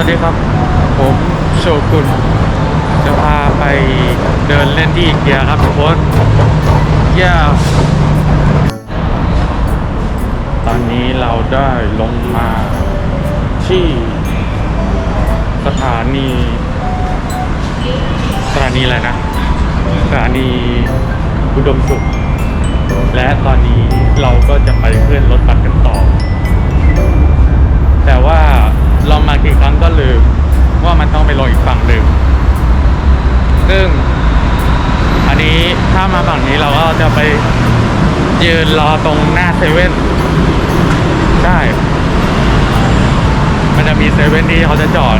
วัสดีครับ ผมโชกุนจะพาไปเดินเล่นที่อีเกียครับทุกคนเย้ตอนนี้เราได้ลงมาที่สถานี สถานีอะไรนะ สถานีอุดมสุข และตอนนี้เราก็จะไปขึ้นรถบัสกันต่อ แต่ว่าเรามากี่ครั้งก็ลืมว่ามันต้องไปลงอีกฝั่งหนึ่ง ซึ่ง อันนี้ถ้ามาฝั่งนี้เราก็จะไป ยืนรอตรงหน้าเซเว่นใช่ มันจะมีเซเว่นที่เขาจะจอด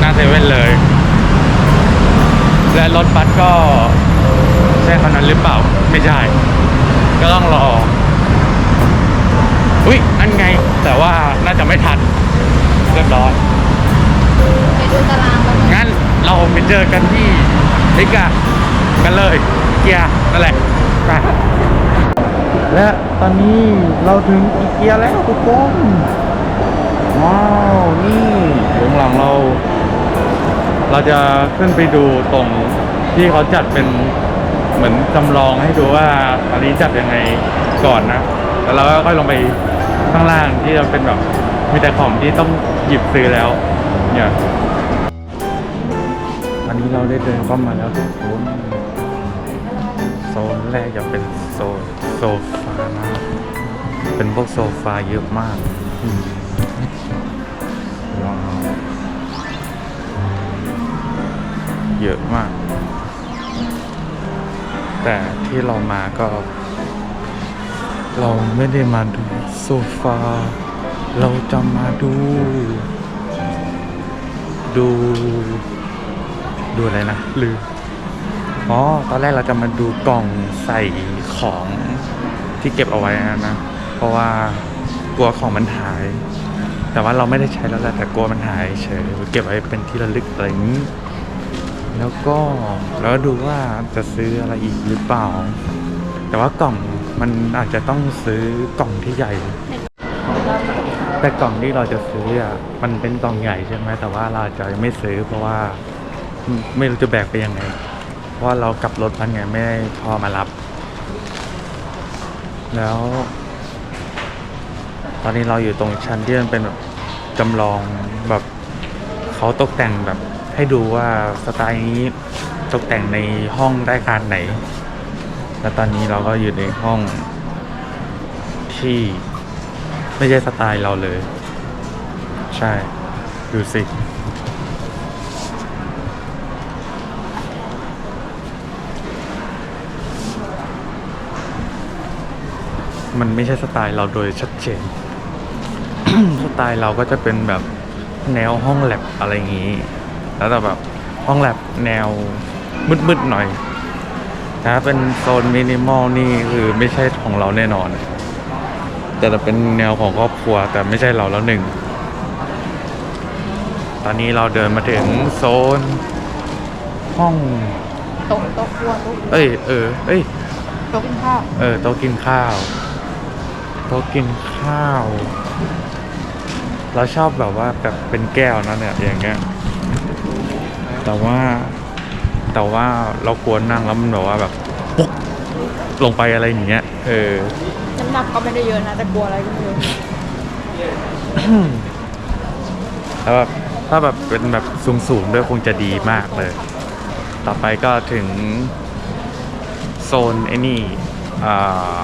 หน้าเซเว่นเลย และรถบัสก็ใช่คันนั้นหรือเปล่า ไม่ใช่ ก็ต้องรอ อุ้ยนั่นไง แต่ว่าน่าจะไม่ทันเรียบร้อยไปดูตารางแล้วมั้ยงั้นเราไปเจอกันที่นิกากันเลย เกียร์นั่นแหละไป และตอนนี้เราถึงอีเกียแล้วทุกคนว้าวนี่ข้างหลังเรา เราจะขึ้นไปดูตรงที่เขาจัดเป็นเหมือนจำลองให้ดูว่าอันนี้จัดยังไงก่อนนะ แล้วเราก็ค่อยลงไปข้างล่างที่จะเป็นแบบมีแต่ของที่ต้องหยิบซื้อแล้ว เนี่ยอันนี้เราได้เดินเข้ามาแล้วทุกคนโซนแรกจะเป็นโซน โซฟานะเป็นพวกโซฟาเยอะมากว้าวเยอะมาก แต่ที่เรามาก็ เราไม่ได้มาดูโซฟา เราจะมาดู ดู ดูอะไรนะลืมอ๋อ ตอนแรกเราจะมาดูกล่องใส่ ของที่เก็บเอาไว้นะนะ เพราะว่ากลัวของมันหาย แต่ว่าเราไม่ได้ใช้แล้วแหละแต่กลัวมันหายเฉยเก็บไว้เป็นที่ระลึกอะไรอย่างนี้ แล้วก็แล้วดูว่าจะซื้ออะไรอีกหรือเปล่า แต่ว่ากล่องมันอาจจะต้องซื้อกล่องที่ใหญ่ แต่กล่องที่เราจะซื้ออะมันเป็นกล่องใหญ่ใช่ไหมแต่ว่าเราจะไม่ซื้อเพราะว่าไม่ไม่รู้จะแบกไปยังไง เพราะว่าเรากลับรถพันไงไม่ได้พอมารับ แล้ว ตอนนี้เราอยู่ตรงชั้นที่มันเป็นแบบจำลองแบบเขาตกแต่งแบบให้ดูว่าสไตล์นี้ตกแต่งในห้องได้ขนาดไหน แล้วตอนนี้เราก็อยู่ในห้องที่ไม่ใช่สไตล์เราเลย ใช่ ดูสิ มันไม่ใช่สไตล์เราโดยชัดเจน สไตล์เราก็จะเป็นแบบแนวห้องแลบอะไรอย่างนี้ แล้วแต่แบบห้องแลบแนวมืดๆหน่อยถ้าเป็นโซนมินิมอลนี่คือไม่ใช่ของเราแน่นอน แต่จะเป็นแนวของครอบครัวแต่ไม่ใช่เราแล้วหนึ่ง ตอนนี้เราเดินมาถึงโซนห้องโต๊ะโต๊ะครัวโต๊ะเอ้ยเออเอ้ยโต๊ะกินข้าว เออโต๊ะกินข้าว โต๊ะกินข้าว เราชอบแบบว่าแบบเป็นแก้วนะเนี่ยอย่างเงี้ยแต่ว่าแต่ว่าเรากลัวนั่งแล้วมันแบบว่าแบบปุ๊กลงไปอะไรอย่างเงี้ยเออน้ำหนักก็ไม่ได้เยอะนะแต่กลัวอะไรก็ไม่รู้แล้วแบบถ้าแบบเป็นแบบสูงๆด้วยคงจะดีมากเลย ต่อไปก็ถึงโซนไอ้นี่อ่า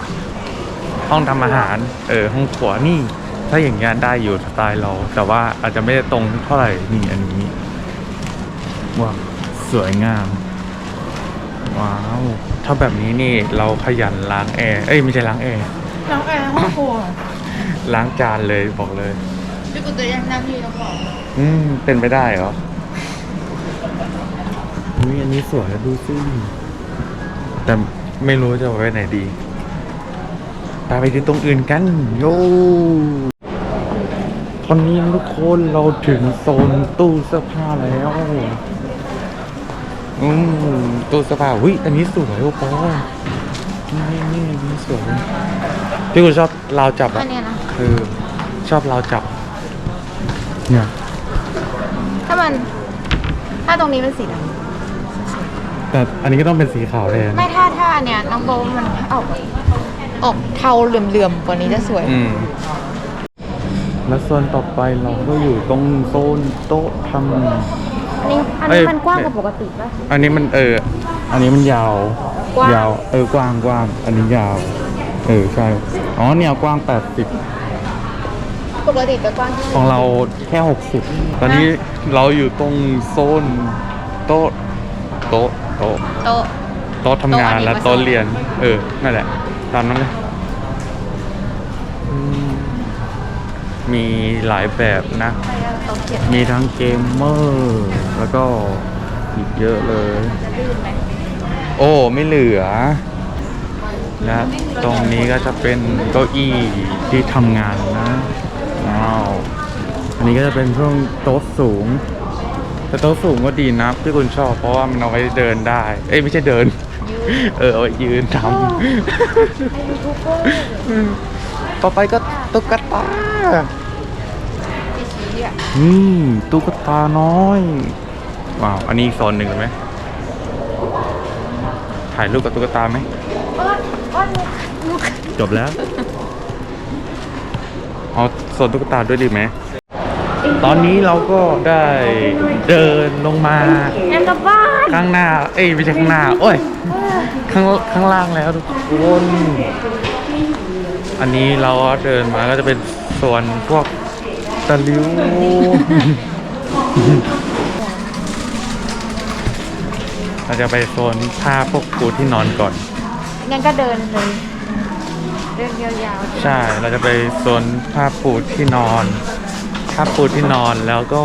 ห้องทำอาหาร เออห้องครัวนี่ ถ้าอย่างเงี้ยได้อยู่สไตล์เรา แต่ว่าอาจจะไม่ได้ตรงเท่าไหร่นี่อันนี้ว้าวสวยงาม ว้าว ถ้าแบบนี้นี่เราขยันล้างแอร์เอ้ยไม่ใช่ล้างแอร์น้องแอร์ห้องครัวล้างจานเลยบอกเลยพี่กูจะยังนั่งที่แล้วบอกอืมเป็นไปได้เหรออุ้ยอันนี้สวยดูสิแต่ไม่รู้จะเอาไว้ไหนดี ไปไปดูตรงอื่นกันโยตอนนี้ทุกคนเราถึงโซนตู้เสื้อผ้าแล้วอืมตู้เสื้อผ้าอุ้ยอันนี้สวยโอ้โหนี่นี่อันนี้สวยที่คุณชอบราวจับอัอะนเนี้ยนะ คือชอบราวจับ เนี่ยถ้ามัน ถ้าตรงนี้เป็นสีดแต่อันนี้ก็ต้องเป็นสีขาวแทนำไม่ถ้าถ้าอันเนี้ยน้องโบมันออก ออกเทาเหลื่อมๆกว่านี้จะสวย อืม แล้วส่วนต่อไปเราก็อยู่ตรงโซนโต๊ะทำอันนี้อันเอ้นี้ยมันกว้างกว่าปกติป่ะอันนี้มันเออ อันนี้มันยาว กว้าง ยาว เออกว้างกว้าง อันนี้ยาว เออใช่ อ๋อเนี่ยกว้างแปดสิบปกติจะกว้างที่ของเราแค่หกสิบตอนนี้เราอยู่ตรงโซนโต๊ะโต๊ะโต๊ะ โต๊ะ โต๊ะทำงานโต๊ะอเนกและประสงค์โต๊ะเรียน เออ นั่นแหละ ตามนั้นเลยอืมมีหลายแบบนะไปเอาโต๊ะเขียนมีทั้งเกมเมอร์ แล้วก็อีกเยอะเลยจะลื่นไหมโอ้ ไม่เหลือ และตรงนี้ก็จะเป็นเก้าอี้ที่ทำงานนะว้าวอันนี้ก็จะเป็นช่วงโต๊ะสูง แต่โต๊ะสูงก็ดีนะที่คุณชอบเพราะว่ามันเอาไว้เดินได้ เอ้ยไม่ใช่เดิน เออเอาไว้ยืนทไอ้ยูทูบเบอร์ำต่อไปก็ตุ๊กตาที่ชี้อะอืมตุ๊กตาน้อย ว้าว อันนี้อีกโซนหนึ่งเห็นไหมถ่ายรูปกับตุ๊กตาไหม อ้อนอ้อนลูกจบแล้ว เอาโซนตุ๊กตาด้วยดีไหม ตอนนี้เราก็ได้เดินลงมา แอมกลับบ้านข้างหน้า เอ้ยไม่ใช่ข้างหน้า โอ้ย ข้างข้างล่างแล้วทุกคนอันนี้เราก็เดินมาก็จะเป็นส่วนพวกตะลิวเราจะไปโซนผ้าพวกปูที่นอนก่อน งั้นก็เดินเลย เดินยาวๆ ใช่ เราจะไปโซนผ้าปูที่นอน ผ้าปูที่นอนแล้วก็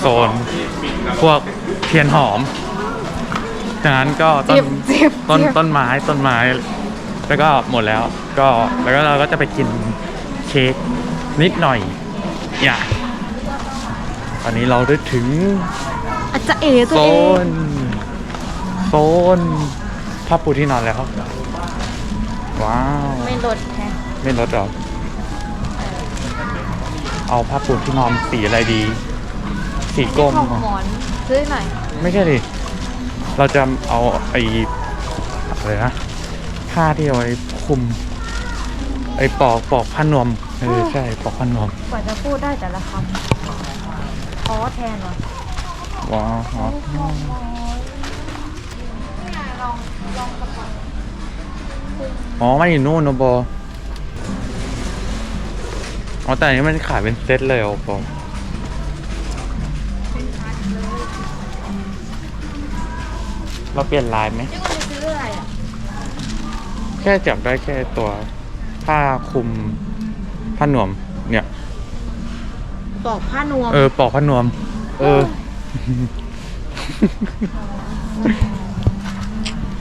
โซนพวกเทียนหอม จากนั้นก็ต้เจ็นบเจ็บต้นเจ็บ ต้นไม้ต้นไม้ แล้วก็หมดแล้วก็แล้วก็เราก็จะไปกินเค้กนิดหน่อยอย่าตอนนี้เราได้ถึงอาจจะเอ๋ตัโซวเองนโซนผ้าปูที่นอนแล้วว้าว ไม่ลดแค่ไม่ลดหรอ เอาผ้าปูที่นอนสีอะไรดี สีกรมของหมอนซื้อหน่อย ไม่ใช่ดิ เราจะเอาไอ้อะไรนะผ้าที่เอาไว้คลุม ไอ้ปอกปอกผ้านวมเออใช่ปอกผ้านวมกว่าจะพูดได้แต่ละคำอ๋อแทนเหรอว้าวลองลองกระเป๋าอ๋อมันอยู่นู่นนะบออ๋อแต่อันนี้มันขายเป็นเซตเลยอ๋อบอ เราเปลี่ยนลายไหมที่คุณจะซื้ออะไรอะแค่จับได้แค่ตัวผ้าคลุมผ้านวม เนี่ย ปอกผ้านวมเออปอกผ้านวม เออ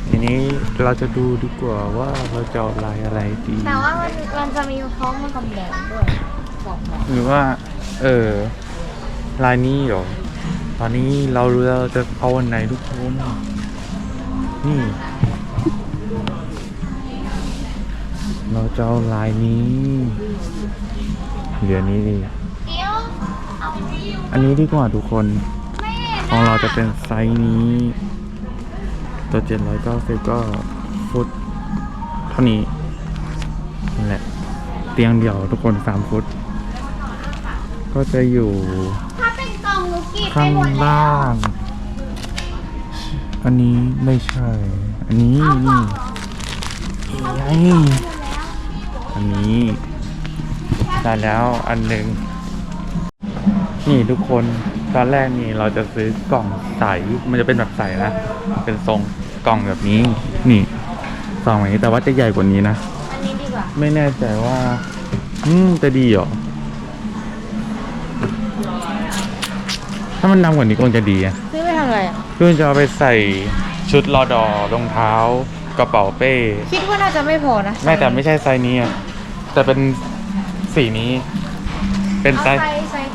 ทีนี้เราจะดูดีกว่าว่าเราจะเอาลายอะไรดี แต่ว่ามันมันจะมีท้องมันกำแดงด้วยบอกหมอหรือว่า เออลายนี้เหรอ ตอนนี้เรารู้แล้วเราจะเอาอันไหนทุกคน นี่ เราจะเอาลายนี้เหลือนี้ดีเดี๋ยวเอาดิวอันนี้ดีกว่าทุกคนไม่เห็นของเราจะเป็นไซส์นี้ ตัว790ก็ฟุตเท่านี้นั่นแหละ เตียงเดี่ยวทุกคน3ฟุต ก็จะอยู่ถ้าเป็นกล่องหนูกรีดไปข้างหมดแล้วล่าง อันนี้ไม่ใช่ อันนี้นี่ไงอันนี้ได้แล้วอันหนึ่งนี่ทุกคนตอนแรกนี่เราจะซื้อกล่องใส มันจะเป็นแบบใสนะ เป็นทรงกล่องแบบนี้ นี่ซองอย่างนี้แต่ว่าจะใหญ่กว่านี้นะ อันนี้ดีกว่า ไม่แน่ใจว่า อืมจะดีเหรอ ถ้ามันดำกว่านี้คงจะดีอะซื้อไปทำอะไรอะ พื่อนจะเอาไปใส่ชุดรอดอรองเท้ากระเป๋าเป้คิดว่าน่าจะไม่พอนะแม่แต่ไม่ใช่ไซส์นี้อะแต่เป็นสีนี้ เป็นเอาไซส์ไซส์ไซส์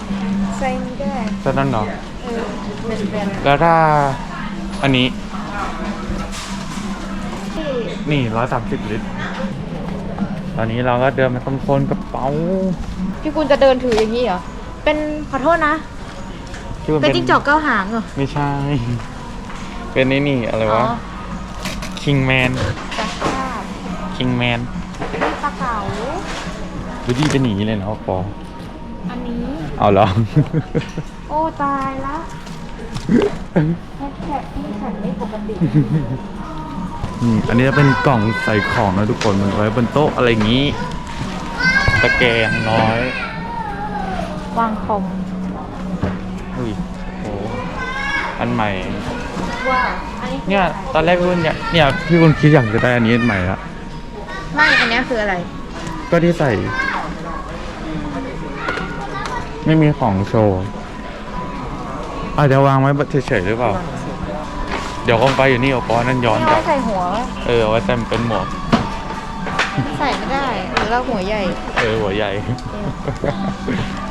ไซส์นี้ก็ได้ไซส์นั้นเหรอเออเป็นแบรนด์แล้วถ้าอันนี้ที่นี่ร้อยสามสิบลิตร ตอนนี้เราก็เดินมาตรงโซนกระเป๋า พี่คุณจะเดินถืออย่างนี้เหรอ เป็นขอโทษนะที่มันเป็นเป็นจิ้งจอกเก้าหางเหรอ ไม่ใช่ เป็นไอ้นี่อะไรอ๋อวะ คิงแมนกระชากคิงแมนนี่ปลาเก๋า ดูดีเป็นหนีเลยนะปออันนี้ เอาเหรอ โอ้ตายละแฮชแท็กที่ฉันไม่ปกติ นี่อันนี้จะเป็นกล่องใส่ของนะทุกคนมันไว้บนโต๊ะอะไรอย่างนี้ ตะแกรงน้อย วางคอมอุ้ยโอ้อันใหม่ว้าวอันนี้ เนี่ยตอนแรกพี่คุณอยากเนี่ยพี่คุณคิดอยากจะได้อันนี้อันใหม่ละไม่อันนี้คืออะไร ก็ที่ใส่ ไม่มีของโชว์อาจจะวางไว้เฉยๆหรือเปล่า เดี๋ยวคงไปอยู่นี่โอปอนั่นย้อนไม่กลัไว้บใส่หัว เออเอาไว้แต่งเป็นหมวก ใส่ไม่ได้หรือเราหัวใหญ่ เออหัวใหญ่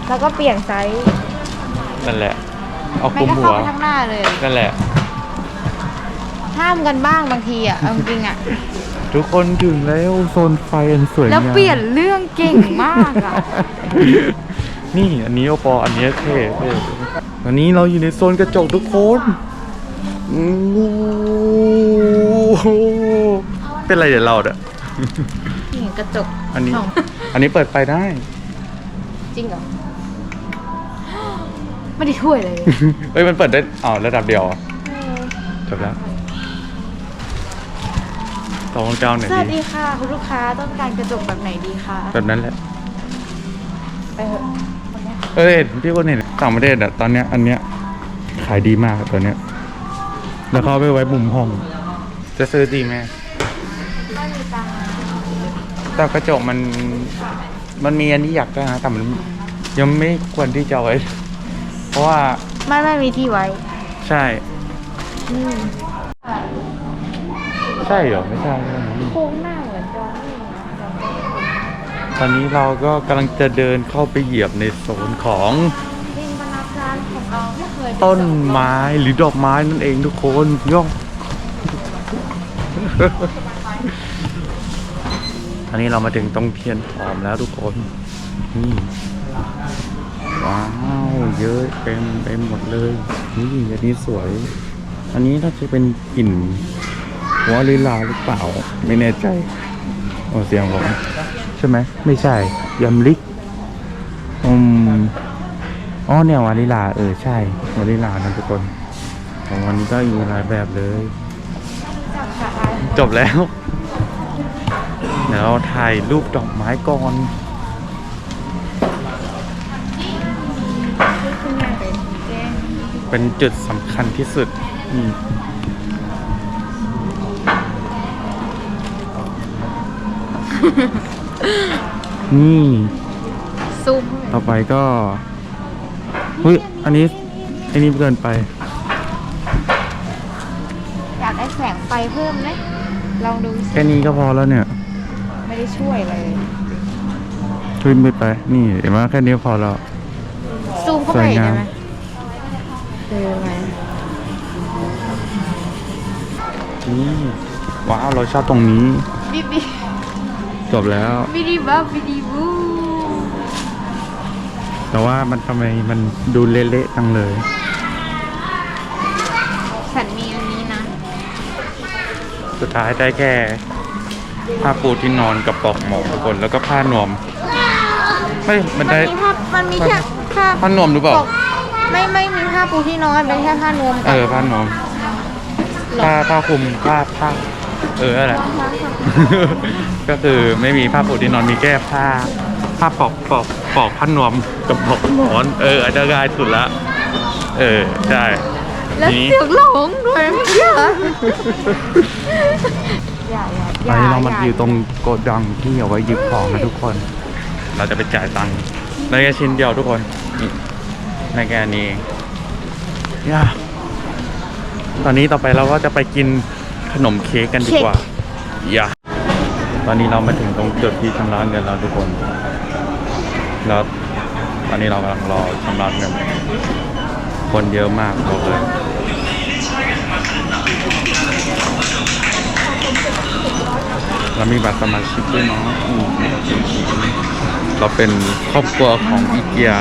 แล้วก็เปลี่ยนไซส์ นั่นแหละ เอาคไม่ลุมก็หัเข้าวไปข้างหน้าเลย นั่นแหละ ห้ามกันบ้างบางทีอะเอาจริงๆอะ ทุกคนถึงแล้วโซนไฟอันสวยงามแล้วเปลี่ยนเรื่องเก่งมากอะ นี่อันนี้โอปออันนี้เท่เท่อันนี้เราอยู่ในโซนกระจกทุกคนโอ้โหเป็นไรเดี๋ยวเราเด้อ นี่กระจกอันนี้สงอันนี้เปิดไฟได้ จริงเหรอ ไม่ได้ช่วยเลย เอ้ยมันเปิดได้อ๋อระดับเดียวเหรอจบแล้ว สองเก้าหน่อยสวัสดีดีค่ะ คุณลูกค้าต้องการกระจกแบบไหนดีคะแบบนั้นแหละไปเถอะคนเนี้ยเอ้ยพี่คนเห็นต่างประเทศอะตอนเนี้ยอันเนี้ยขายดีมากอะตัวเนี้ย แล้วเขาเอาไปไว้มุมห้อง จะซื้อดีไหมไม่มีตังค์แต่กระจกมัน มันมีอันที่อยากได้นะแต่มันยังไม่ควรที่จะเอาไว้ เพราะว่าไม่ไม่มีที่ไว้ใช่ อืม ใช่เหรอ ไม่ใช่ใช่ไหมโค้งหน้าเหมือนจอนี่นะจอนี่ตอนนี้เราก็กำลังจะเดินเข้าไปเหยียบในโซนของจินตนาการของเราไม่เคยต้นไม้หรือดอกไม้นั่นเองทุกคนย่องอันนี้เรามาถึงตรงเทียนหอมแล้วทุกคน นี่ ว้าว เยอะเต็มไปหมดเลย นี่อันนี้สวย อันนี้น่าจะเป็นกลิ่น หัวลิลาหรือเปล่า ไม่แน่ใจโอ้เสียงผมใช่ไหมไม่ใช่ยำลิกอืมอ๋อเนี่ยวานิลาเออใช่วานิลานะทุกคนของวันนี้ก็มีหลายแบบเลย จบแล้วเดี๋ยวเราถ่ายรูปดอกไม้ก่อนเป็นแจ้งเป็นจุดสำคัญที่สุดอืม นี่ซูมต่อไปก็เฮ้ยอันนี้อันนี้เกินไป อยากได้แสงไฟเพิ่มไหมลองดูสิแค่นี้ก็พอแล้วเนี่ยไม่ได้ช่วยเลยขึ้นไปไป นี่เห็นไหมแค่นี้พอแล้ว ซูมเข้าไปสวยได้งามไหมเออไหมนี่ว้าวเราชอบตรงนี้บิบิจ บแล้วบิดีบับบิดีบูแต่ว่ามันทำไมมันดูเละๆจังเลย ฉันมีอันนี้นะ สุดท้ายได้แค่ผ้าปูที่นอนกับปลอกหมอนทุกคนแล้วก็ผ้านวมเฮ้ยมันมันได้มีผ้ามันมีแค่ผ้าผ้านวมหรือเปล่าปกไม่ไม่มีผ้าปูที่นอนเป็นแค่ผ้านวมเอกับอผ้านวมหรอผ้าผ้าคลุมผ้าผ้า เอออะไรก็คือไม่มีผ้าปูที่นอนมีแค่ผ้า ผ้าปลอกปลอกปลอกผ้านวมกับปลอกหมอน เอออาจจะง่ายสุดละ เออใช่แล้วทีนี้ เสียงหลงด้วยไม่เชื่ออย่าอย่าตอนนี้เรามาอย่อยู่ตรงโกดังที่เอาไว้หยิบของนะทุกคน เราจะไปจ่ายตังค์ในแค่ชิ้นเดียวทุกคนนี่ในแค่นี้เองย่าตอนนี้ต่อไปเราก็จะไปกิน ขนมเค้กกันดีกว่าอย่าตอนนี้เรามาถึงตรงจุดที่ชำระเงินแล้วทุกคน แล้วตอนนี้เรากำลังรอชำระเงิน คนเยอะมากบอกเลยเรามีบัตรสมาชิกด้วยเนาะอืมเราเป็นครอบครัวของอีเกีย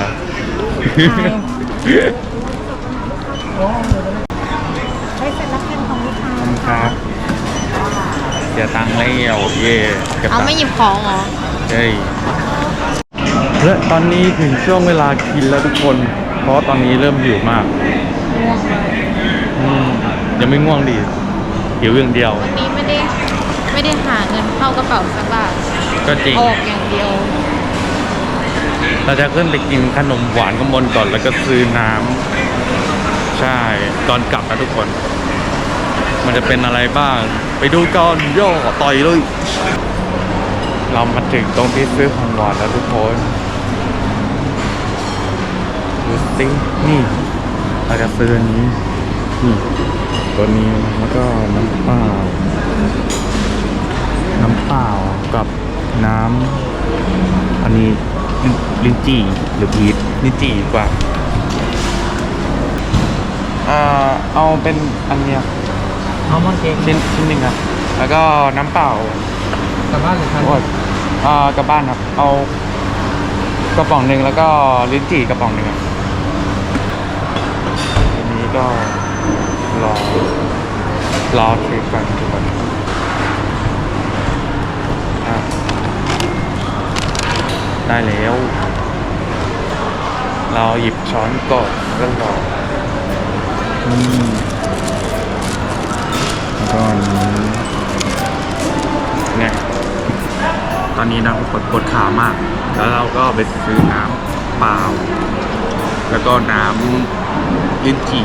ใช่ ได้เสร็จแล้วเป็นของลูก ค้าขอบคุณครับเสียตังค์แล้วเย่ก็บเอาตังค์ไม่หยิบของเหรอ เฮ้ยและตอนนี้ถึงช่วงเวลากินแล้วทุกคน เพราะตอนนี้เริ่มหิวมากง่วงเลยอืมยังไม่ง่วงดีหิวอย่างเดียว วันนี้ไม่ได้ไม่ได้หาเงินเข้ากระเป๋าสักบาทก็จริง ออกอย่างเดียว เราจะขึ้นไปกินขนมหวานข้างบนก่อนแล้วก็ซื้อน้ำใช่ตอนกลับนะทุกคน มันจะเป็นอะไรบ้าง ไปดูกันย่อต่อยเลย เรามาถึงตรงที่ซื้อของหวานแล้วทุกคนดูสินี่เราจะซื้ออันนี้นี่ตัวนี้แล้วก็น้ำเปล่า น้ำเปล่ากับน้ำอันนี้ลิลินจีหรือพีชลินจีดีกว่า อ่า เอาเป็นอันเนี้ยเอามอนเค้กชิ้นชิ้นหนึ่งครับ แล้วก็น้ำเปล่ากลับบ้านหรือทันโอ้ยอ่ากลับบ้านครับ เอากระป๋องหนึ่งแล้วก็ลิ้นจี่กระป๋องหนึ่งครับทีนี้ก็รอรอทริปกันทุกคนอะได้แล้ว เราหยิบช้อนก่อนแล้วก็รออืมแล้ว ก็อันนี้เนี่ยตอนนี้นะปวดปวดขามาก แล้วเราก็ไปซื้อน้ำเปล่า แล้วก็น้ำลิ้นจี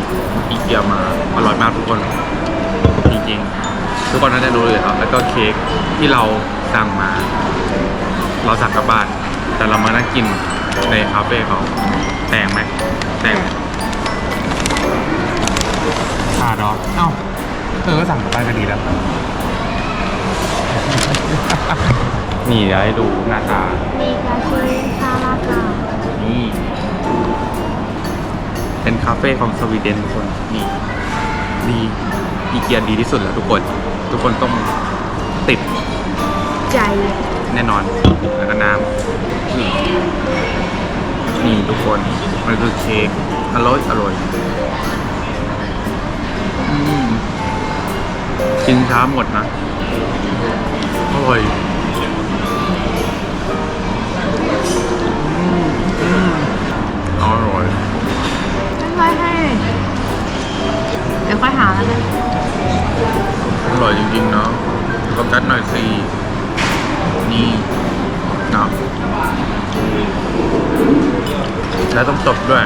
อีเกียมา อร่อยมากทุกคน จริงๆ ทุกคนน่าจะรู้เลยครับ แล้วก็เค้กที่เราสั่งมา เราสั่งกลับบ้าน แต่เรามานั่งกินในคาเฟ่เขาแตงไหมแตงขาดเหรอเอ้า เออก็สั่งกลับบ้านก็ดีแล้ว นี่เดี๋ยวให้ดูหน้าตา มีกาชิชาลาค่ะนี่ เป็นคาเฟ่ของสวีเดนทุกคน นี่ ดีอีเกียดีที่สุดแล้วทุกคน ทุกคนต้องติดใจ แน่นอน แล้วก็น้ำนี่นี่ทุกคน มันคือเค้กอร่อยอร่อย กินช้าหมดนะ อร่อยอืมอืมอร่อยไม่ค่อยให้ เดี๋ยวค่อยหาแล้วกันอร่อยจริงๆเนาะโฟกัสหน่อยสินี่เนาะแล้วต้องจบด้วย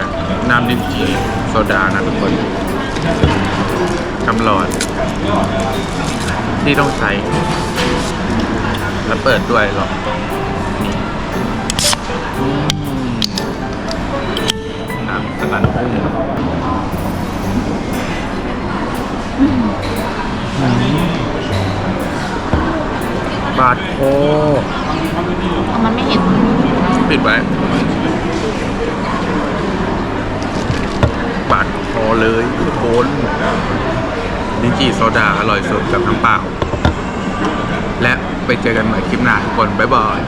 น้ำลิ้นจี่โซดานะทุกคน กำหลอด ที่ต้องใช้ แล้วเปิดด้วยหรอนี่อืมน้ำสลัดกุ้งบาดโคเอามันไม่เห็น ปิดไว้ บาดคอเลยทุกคน ลิ้นจี่โซดาอร่อยสุดกับน้ำเปล่า และไปเจอกันใหม่คลิปหน้าทุกคน บ๊ายบาย